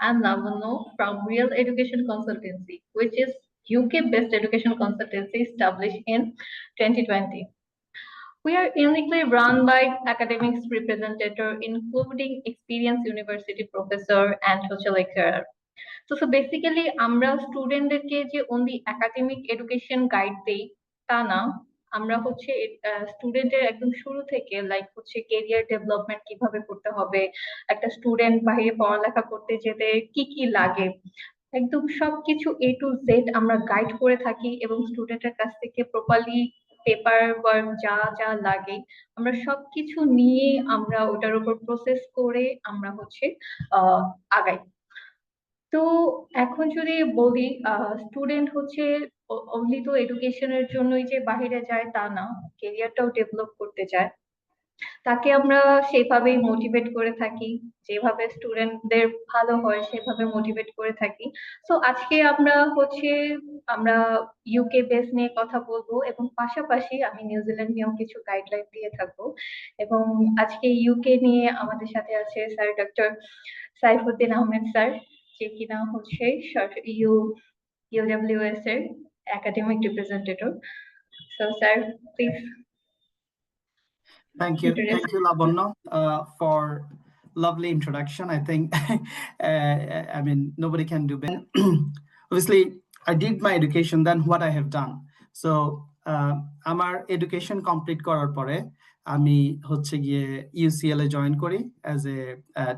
I'm Lavanya from Real Education Consultancy, which is UK-based education consultancy established in 2020. We are uniquely run by academics representative, including experienced university professor and social lecturer. তো so basically আমরা স্টুডেন্টদেরকে যে only academic education guide দেই তা না আমরা হচ্ছে স্টুডেন্টের একদম শুরু থেকে লাইক হচ্ছে কেরিয়ার ডেভেলপমেন্ট কীভাবে করতে হবে, একটা স্টুডেন্ট বাইরে পড়ালেখা করতে যেতে কি কি লাগে, একদম সবকিছু এ টু জেড আমরা গাইড করে থাকি এবং স্টুডেন্টের কাছ থেকে প্রপারলি পেপার ওয়ার্ক যা যা লাগে, আমরা সবকিছু নিয়ে আমরা ওটার উপর প্রসেস করে আমরা হচ্ছে আগাই। তো এখন যদি বলি স্টুডেন্ট হচ্ছে অনলি তো এডুকেশনের জন্যই যে বাহিরে যায় তা না কেরিয়ারটাও ডেভেলপ করতে চায়। তাকে আমরা সেভাবেই মোটিভেট করে থাকি, যেভাবে স্টুডেন্টদের ভালো হয় সেভাবে মোটিভেট করে থাকি। তো আজকে আমরা হচ্ছে, আমরা ইউকে বেস নিয়ে কথা বলব এবং পাশাপাশি আমি নিউজিল্যান্ড নিয়েও কিছু গাইডলাইন দিয়ে থাকব। এবং আজকে ইউকে নিয়ে আমাদের সাথে আছে sir doctor Saifuddin Ahmed sir যে কিনা হচ্ছে ইউ ইউডব্লিউএস এর Academic representative so sir please Thank you. Thank you, Lavanya, uh, for lovely introduction. I think, uh, I mean, nobody can do better. Obviously, I did my education, then what I have done. So, uh, আমার education complete করার পরে আমি হচ্ছে গিয়ে UCL এ join করি as a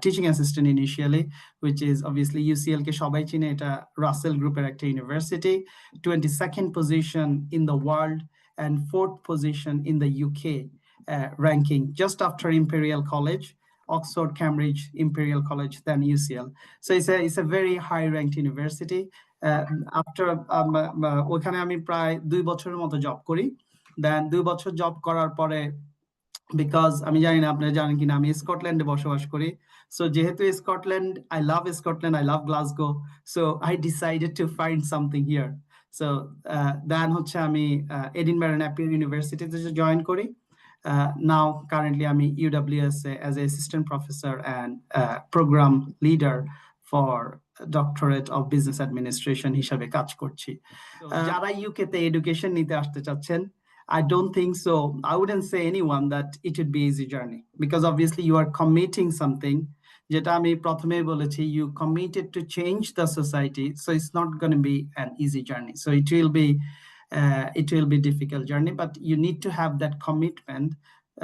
teaching assistant initially which is obviously UCL কে সবাই চিনে এটা রাসেল গ্রুপের একটা university twenty second position in the world and fourth position in the UK ranking just after Imperial College Imperial College, then UCL. So it's a it's a very high ranked university. Uh, after ওখানে আমি প্রায় দুই বছরের মতো job করি দেন দুই বছর job করার পরে বিকজ আমি জানি না আপনারা জানেন কিনা আমি স্কটল্যান্ডে বসবাস করি। সো যেহেতু Scotland I love Scotland I love Glasgow so I decided to find something here so then হচ্ছে আমি এডিনবার্গ অ্যাপিয়ার ইউনিভার্সিটিতে জয়েন করি। Uh, now currently I'm in UWS as an assistant professor and uh, program leader for doctorate of হিসাবে কাজ করছি। যারা UK তে education নিতে আসতে চাচ্ছেন I don't think so. I wouldn't say anyone that it would be easy journey because obviously you are committing something যেটা আমি প্রথমে বলেছি you committed to change the society so it's not going to be an easy journey so it will be uh, it will be difficult journey but you need to have that commitment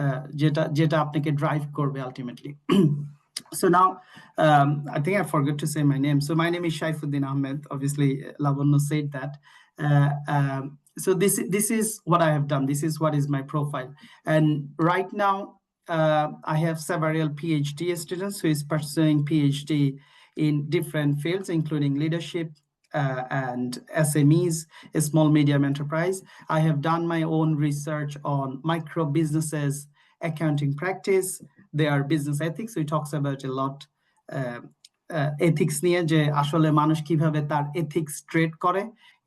uh, যেটা যেটা আপনাকে drive করবে ultimately so now um, I think I forgot to say my name so my name is Shaifuddin Ahmed obviously Lavanya said that uh, um, so this this is what I have done this is what is my profile and right now uh, I have several PhD students who is pursuing PhD in different fields including leadership uh, and SMEs, a small medium enterprise. I have done my own research on micro businesses, accounting practice, their business ethics. We talks about a lot uh, uh, ethics নিয়ে যে আসলে মানুষ কিভাবে তার ethics trade করে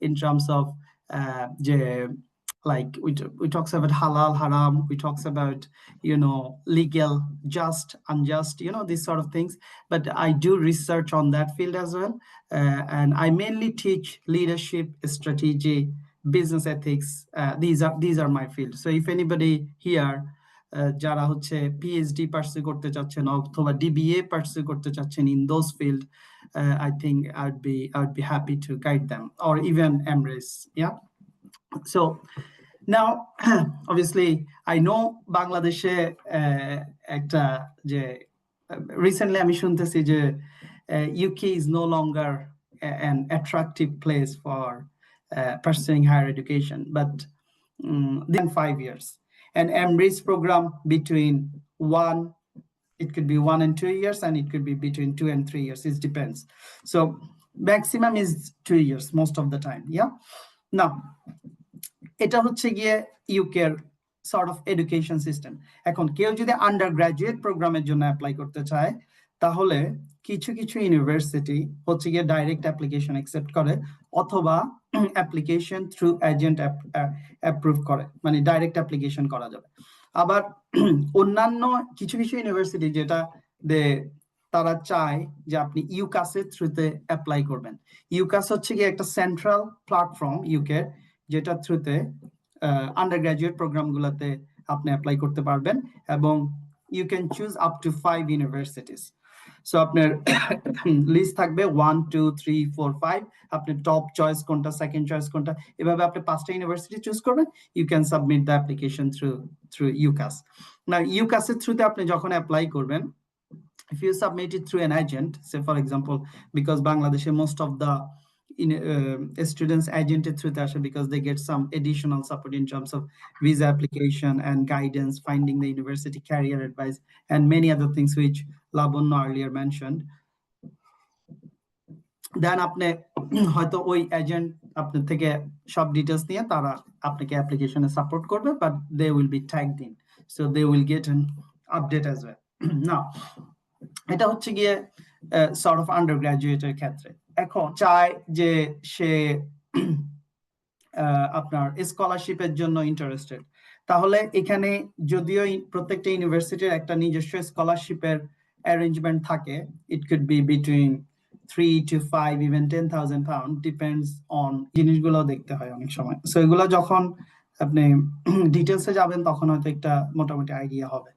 in terms of uh, যে like we, we talks about halal haram we talks about you know legal just unjust you know these sort of things. But i do research on that field as well uh, and i mainly teach leadership strategy business ethics uh, these are these are my fields so if anybody here যারা হচ্ছে PhD pursue করতে চাচ্ছেন অথবা DBA pursue করতে চাচ্ছেন in those field I think I would be I would be happy to guide them or even MRes yeah So now, obviously, I know বাংলাদেশে একটা যে recently আমি শুনতেছি যে no longer an attractive place for uh, pursuing higher education, but um, then five years. An MRIS program between one, it could be one and two years, and it could be between two and three years. It depends. So maximum is two years most of the time. Yeah. Now, এটা হচ্ছে গিয়ে ইউকের sort of education system এখন কেউ যদি under graduate প্রোগ্রামের জন্য apply করতে চায় তাহলে কিছু কিছু ইউনিভার্সিটি হচ্ছে গিয়ে ডাইরেক্ট অ্যাপ্লিকেশন অ্যাকসেপ্ট করে অথবা অ্যাপ্লিকেশন থ্রু এজেন্ট অ্যাপ্রুভ করে মানে ডাইরেক্ট অ্যাপ্লিকেশন করা যাবে। আবার অন্যান্য কিছু কিছু ইউনিভার্সিটি যেটা তারা চায় যে আপনি ইউকাসের থ্রুতে অ্যাপ্লাই করবেন। ইউকাস হচ্ছে কি একটা সেন্ট্রাল প্ল্যাটফর্ম ইউকে যেটা থ্রুতে আন্ডার গ্রাজুয়েট প্রোগ্রামগুলোতে আপনি অ্যাপ্লাই করতে পারবেন এবং you can choose up to five universities so আপনার লিস্ট থাকবে one two three four five আপনি টপ চয়েস কোনটা সেকেন্ড চয়েস কোনটা এভাবে আপনি পাঁচটা ইউনিভার্সিটি চুজ করবেন। You can submit the application through through UCAS না ইউকাসের থ্রুতে আপনি যখন অ্যাপ্লাই করবেন if you submit it through an agent, say for example, because Bangladesh, most of the in, uh, students agented through Tasha because they get some additional support in terms of visa application and guidance, finding the university career advice, and many other things which Labunna earlier mentioned. Then আপনি হয়তো ওই agent আপনার থেকে সব details নিয়ে তারা আপনাকে অ্যাপ্লিকেশনে সাপোর্ট করবে but they will be tagged in so they will get an update as well now এটা হচ্ছে গিয়ে সর্ট অফ আন্ডার গ্রাজুয়েটের ক্ষেত্রে এখন চায় যে সে আপনার স্কলারশিপের জন্য ইন্টারেস্টেড তাহলে এখানে যদিও প্রত্যেকটা ইউনিভার্সিটির একটা নিজস্ব স্কলারশিপের অ্যারেঞ্জমেন্ট থাকে it could be between three two five even ten thousand pound depends on জিনিসগুলো দেখতে হয় অনেক সময়। সো এগুলো যখন আপনি ডিটেলসে যাবেন, তখন হয়তো একটা মোটামুটি আইডিয়া হবে।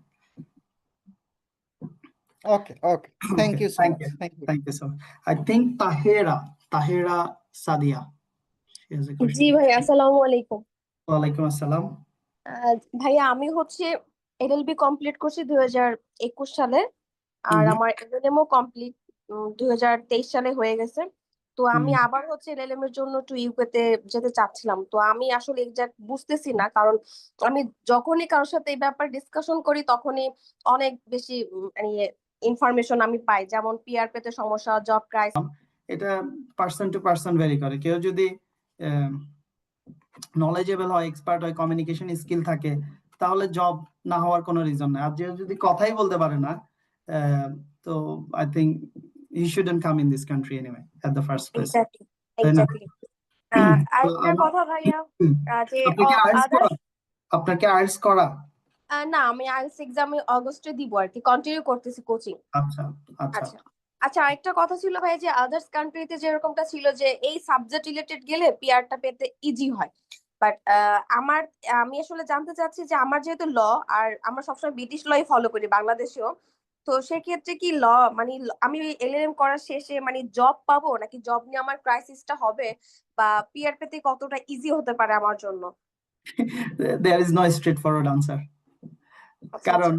Okay, okay. Thank Okay, you so thank much. you. Thank you. Thank you so much. I think Tahira, Tahira Sadia. She has a জি. ভাই আসসালামু আলাইকুম ওয়ালাইকুম আসসালাম। ভাইয়া আমি হচ্ছে এলএলবি কমপ্লিট করছি দুই হাজার একুশ সালে আর। আমার এলএলএমও কমপ্লিট দুই হাজার তেইশ সালে হয়ে গেছে তো আমি। আবার হচ্ছে এলএলএম এর জন্য একটু ইউকেতে যেতে চাচ্ছিলাম তো আমি আসলে এক্সাক্ট বুঝতেছি না কারণ আমি যখনই কারোর সাথে এই ব্যাপারে ডিসকাশন করি তখনই অনেক বেশি মানে ইনফরমেশন আমি পাই যেমন পিআর পেতে সমস্যা জব ক্রাইস এটা পার্সন টু পার্সন ভেরি করে। কেউ যদি নলেজেবল হয় এক্সপার্ট হয় কমিউনিকেশন স্কিল থাকে তাহলে জব না হওয়ার কোনো রিজন নাই। আর যে যদি কথাই বলতে পারে না তো I think he shouldn't come in this country anyway at the first place আপনার কি করা না আমি আইএলটিএস এক্সামে অগস্টে দিব আর কি। কন্টিনিউ করতেছি কোচিং আচ্ছা আচ্ছা। আচ্ছা। আচ্ছা আরেকটা কথা ছিল ভাই যে আদার্স কান্ট্রিতে যেরকমটা ছিল যে এই সাবজেক্ট রিলেটেড গেলে পিআরটা পেতে ইজি হয়। বাট আমার আমি আসলে জানতে চাচ্ছি যে আমার যেহেতু ল আর আমরা সবসময় ব্রিটিশ লই ফলো করি বাংলাদেশেও তো সেক্ষেত্রে কি ল মানে আমি এলএলএম করার শেষে মানে জব পাবো নাকি জব নিয়ে আমার ক্রাইসিসটা হবে বা পিআর পেতে কতটা ইজি হতে পারে আমার জন্য? There is no straightforward answer কারণ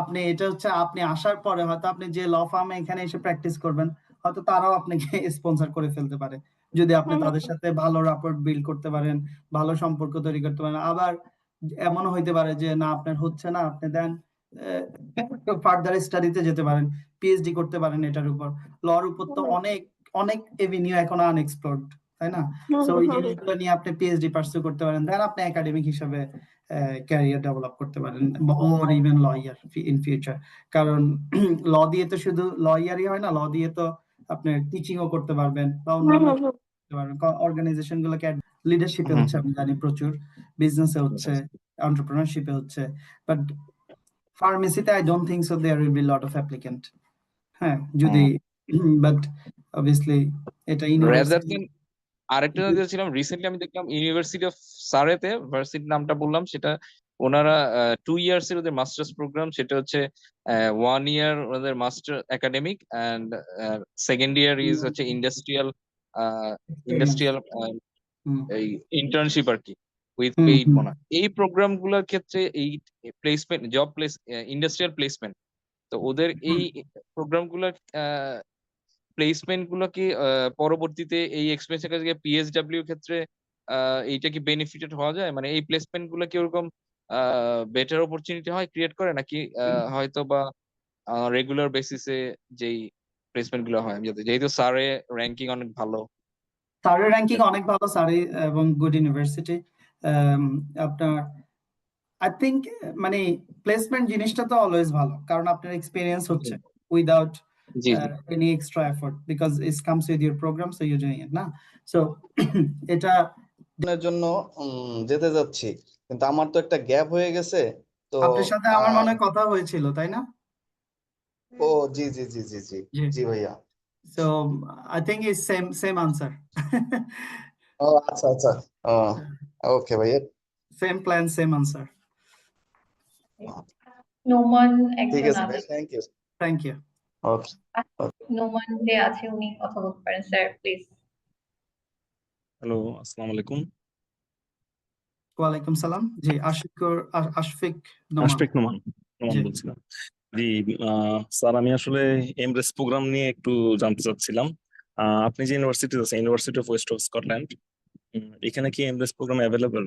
আপনি এটা হচ্ছে আপনি আসার পরে হয়তো আপনি যে ল ফার্মে এখানে এসে প্র্যাকটিস করবেন হয়তো তারাও আপনাকে স্পন্সর করে ফেলতে পারে। যদি আপনি হুম, তাদের সাথে ভালো রাপোর্ট বিল্ড করতে পারেন ভালো সম্পর্ক তৈরি করতে পারেন। আবার এমনও হইতে পারে যে না আপনার হচ্ছে না আপনি দেন। ফার্দার স্টাডিতে যেতে পারেন পিএইচডি করতে পারেন এটার উপর। লর উপর তো অনেক অনেক এভিনিউ এখনও আনএক্সপ্লোরড তাই না? সো হুম, ওই হুম, হুম। জিনিসগুলো নিয়ে আপনি পিএইচডি পার্সু করতে পারেন দেন আপনি একাডেমিক হিসাবে ক্যারিয়ার ডেভেলপ করতে পারেন or even lawyer in future কারণ ল দিয়ে তো শুধু লয়ারই হয় না ল দিয়ে তো আপনি টিচিংও করতে পারবেন বা অন্যান্য। করতে পারবেন। অর্গানাইজেশন গুলোকে লিডারশিপে হচ্ছে আমি জানি প্রচুর। বিজনেসে হচ্ছে এন্টারপ্রেনারশিপে হচ্ছে বাট ফার্মেসিতে I don't think so there will be lot of applicant হ্যাঁ যদি বাট অবভিয়াসলি এটা ইউনিভার্সিটি আরেকটা দেখছিলাম রিসেন্টলি আমি দেখলাম ইউনিভার্সিটি অফ সারেতে ভার্সিটির নামটা বললাম সেটা ওনারা টু ইয়ার্স এর ওদের মাস্টার্স প্রোগ্রাম সেটা হচ্ছে ওয়ান ইয়ার ওদের master academic and second year is হচ্ছে ইন্ডাস্ট্রিয়াল ইন্ডাস্ট্রিয়াল এই ইন্টার্নশিপ আর কি উইথ পেইড। মনে এই প্রোগ্রামগুলোর ক্ষেত্রে এই placement job place industrial placement তো ওদের এই প্রোগ্রামগুলোর প্লেসমেন্টগুলো কি পরবর্তীতে এই এক্সপেরিয়েন্স এর কাছে পিএসডব্লিউ ক্ষেত্রে এইটা কি বেনিফিটেড হওয়া যায়? মানে এই প্লেসমেন্টগুলো কি ওরকম বেটার অপরচুনিটি হয় ক্রিয়েট করে? নাকি হয়তো বা রেগুলার বেসিসে যেই প্লেসমেন্টগুলো হয়? যেহেতু স্যারে র্যাঙ্কিং অনেক ভালো। সারের র্যাঙ্কিং অনেক ভালো সারি এবং গুড ইউনিভার্সিটি আপনার আই থিঙ্ক মানে প্লেসমেন্ট জিনিসটা তো অলওয়েজ ভালো কারণ আপনার এক্সপিরিয়েন্স হচ্ছে without any extra effort because it's comes with your programme so you doing it না? সো এটা এর জন্য উম, যেতে যাচ্ছি কিন্তু আমার তো একটা গ্যাপ হয়ে গেছে তো আপনার সাথে আমার মনে কথা হয়েছিল তাই না? ও জি জি জি জি জি জি জি ভাইয়া। So I think it's same same answer. ও আচ্ছা আচ্ছা ও ওকে ভাইয়া। Same plan same answer. Noman ঠিক একজন আছে thank you thank you. Okay Noman যে আছে উনি কথা বলতে পারেন স্যার প্লিজ হ্যালো আসসালামু আলাইকুম। ওয়ালাইকুম সালাম। জি আশিকুর আশফিক নোমান। আশফিক নোমান নোমান বলছিলাম। জি স্যার আমি আসলে এমরেস প্রোগ্রাম নিয়ে একটু জানতে চাচ্ছিলাম। আপনি যে ইউনিভার্সিটি আছেন University of West of Scotland এখানে কি এমরেস প্রোগ্রাম অ্যাভেলেবল?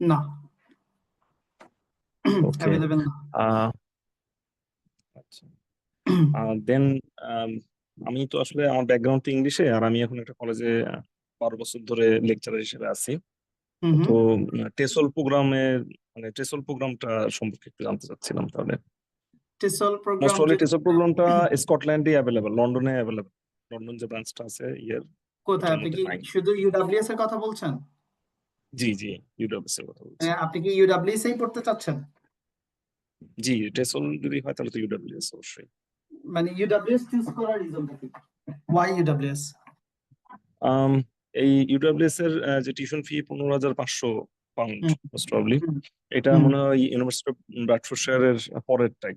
না। Okay. না। আচ্ছা। দেন আমি তো আসলে আমার ব্যাকগ্রাউন্ড তো ইংলিশে আর আমি এখন একটা কলেজে বারো বছর ধরে লেকচারার হিসেবে আছি। তো টেসল প্রোগ্রামের মানে টেসল প্রোগ্রামটা সম্পর্কে একটু জানতে চাচ্ছিলাম তাহলে। টেসল প্রোগ্রাম টেসল প্রোগ্রামটা স্কটল্যান্ডে অ্যাভেলেবল লন্ডনে অ্যাভেলেবল লন্ডন যে ব্রাঞ্চটা আছে ইয়ের কোথায়? আপনি কি শুধু ইউডব্লিউএস এর কথা বলছেন? জি জি ইউডব্লিউএস এর কথা বলছি। হ্যাঁ, আপনি কি ইউডব্লিউএস এই পড়তে চাচ্ছেন? জি টেসল যদি হয় তাহলে তো ইউডব্লিউএস অবশ্যই। মানে ইউডব্লিউএস চুজ করার রিজনটা কি? ওয়াই ইউডব্লিউএস আম, এই ইউডব্লিউএস এর যে টিউশন ফি পনেরো হাজার পাঁচশো পাউন্ড। মোস্ট প্রবাবলি এটা। মনে হয় ইউনিভার্সিটি অফ ব্রাডফোর্ডশায়ারের পরের টাইপ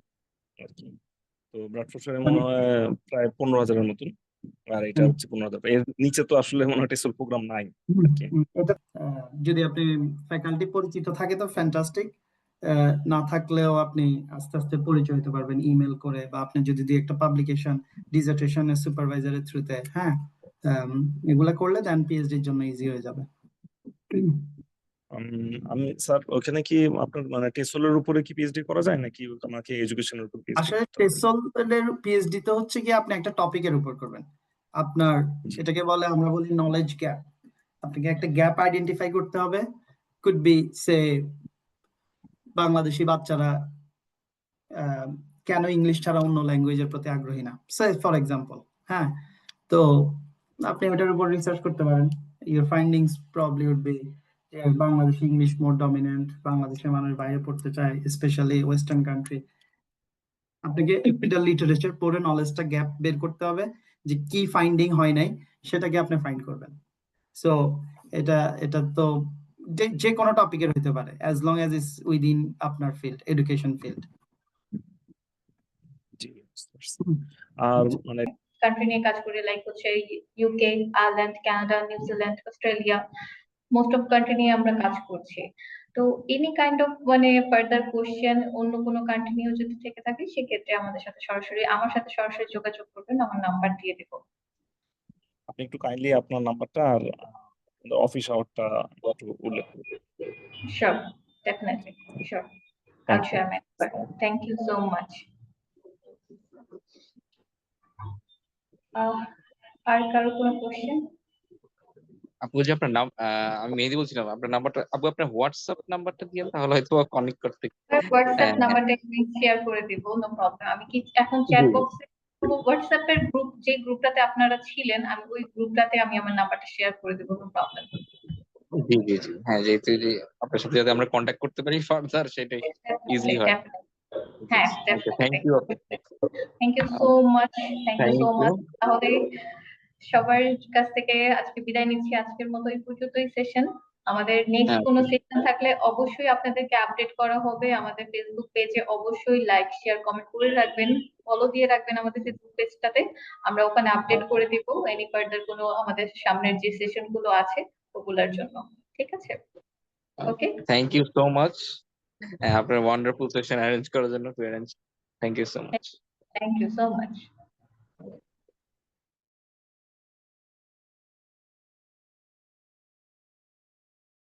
আর কি। তো ব্রাডফোর্ডশায়ারে মনে মানে- হয় প্রায় পনেরো হাজারের মতন আর এটা হচ্ছে পনেরো হাজার। এর নিচে তো আসলে মনে হয় টেসল প্রোগ্রাম নাই যদি আপনি ফ্যাকাল্টি পরিচিত থাকে তো ফ্যান্টাস্টিক না থাকলেও আপনি আস্তে আস্তে পরিচয় হতে পারবেন ইমেল করে বা আপনি যদি দিয়ে একটা পাবলিকেশন ডিজার্টেশনের সুপারভাইজারের থ্রুতে হ্যাঁ? এগুলা করলে দেন পিএইচডির জন্য ইজি হয়ে যাবে। আমি স্যার ওখানে কি আপনার মানে টেসলের উপরে কি পিএইচডি করা যায় নাকি আমাকে এডুকেশনের উপর পিএইচডি আসলে টেসলের পিএইচডি তো হচ্ছে কি আপনি একটা টপিকের উপর করবেন। আপনার সেটাকে বলে আমরা বলি নলেজ গ্যাপ আপনাকে একটা গ্যাপ আইডেন্টিফাই করতে হবে। কুড বি সে বাংলাদেশি বাচ্চারা কেন ইংলিশ ছাড়া অন্য ল্যাঙ্গুয়েজের প্রতি আগ্রহী না? ফর এক্সাম্পল হ্যাঁ? তো আপনি ওটার উপর রিসার্চ করতে পারেন। Your findings probably would be Bangladesh English more dominant বাংলাদেশের মানুষ বাইরে পড়তে চায় স্পেশালি ওয়েস্টার্ন কান্ট্রি আপনাকে ক্যাপিটাল লিটারেচার পড়ে নলেজটা গ্যাপ বের করতে হবে যে কি ফাইন্ডিং হয় নাই, সেটাকে আপনি ফাইন্ড করবেন। সো এটা এটা তো যে যে কোনো টপিকের হতে পারে as long as is within আপনার ফিল্ড এডুকেশন ফিল্ড। আর মানে কান্ট্রি নিয়ে কাজ করি লাইক হচ্ছে UK Ireland Canada New Zealand Australia most of country নিয়ে আমরা কাজ করছি। তো এনি কাইন্ড অফ মানে ফার্দার কোশ্চেন অন্য কোনো কান্ট্রি নিয়েও যদি থেকে থাকে সেক্ষেত্রে আমাদের সাথে সরাসরি আমার সাথে সরাসরি যোগাযোগ করবেন আমার নাম্বার দিয়ে দেবো। আপনি একটু কাইন্ডলি আপনার নাম্বারটা আর অফিস আওয়ারটা উল্লেখ করবেন Sure, definitely, sure. I'll Thank you. share my. Thank you so much. Uh, আর কারও কোনো কোশ্চেন আপু যে আপনার নাম আহ, আমি মেহেদি বলছিলাম আপনার নাম্বারটা আপু আপনার হোয়াটসঅ্যাপ নাম্বারটা দিয়ে তাহলে হয়তো কানেক্ট করতে হোয়াটসঅ্যাপ হ্যাঁ। নাম্বারটা শেয়ার করে দিব নো প্রবলেম আমি কি এখন চ্যাট। বক্সে হোয়াটসঅ্যাপ এর গ্রুপ যে গ্রুপটাতে আপনারা ছিলেন আমি ওই গ্রুপটাতে আমি আমার নাম্বারটা শেয়ার করে দিব কোনো প্রবলেম জি জি জি। হ্যাঁ যেহেতু যে আপনার সাথে যাতে আমরা কন্ট্যাক্ট করতে পারি ফার্দার সেটাই Easily হয়। হ্যাঁ thank you thank you so much thank you so much তাহলে সবার কাছ থেকে আজকে বিদায় নিচ্ছি। আজকের মতো এই পর্যন্তই সেশন আমাদের নেক্সট হ্যাঁ। কোনো সেশন থাকলে অবশ্যই আপনাদেরকে আপডেট করা হবে। আমাদের ফেসবুক পেজে অবশ্যই লাইক শেয়ার কমেন্ট করে রাখবেন। ফলো দিয়ে রাখবেন আমাদের ফেসবুক পেজটাতে আমরা ওখানে আপডেট করে দিব এনি ফার্দার কোনো আমাদের সামনের যে সেশনগুলো আছে ওগুলোর জন্য। ঠিক আছে? Okay thank you so much আপনার ওয়ান্ডারফুল সেশন অ্যারেঞ্জ করার জন্য। Parents thank you so much thank you so much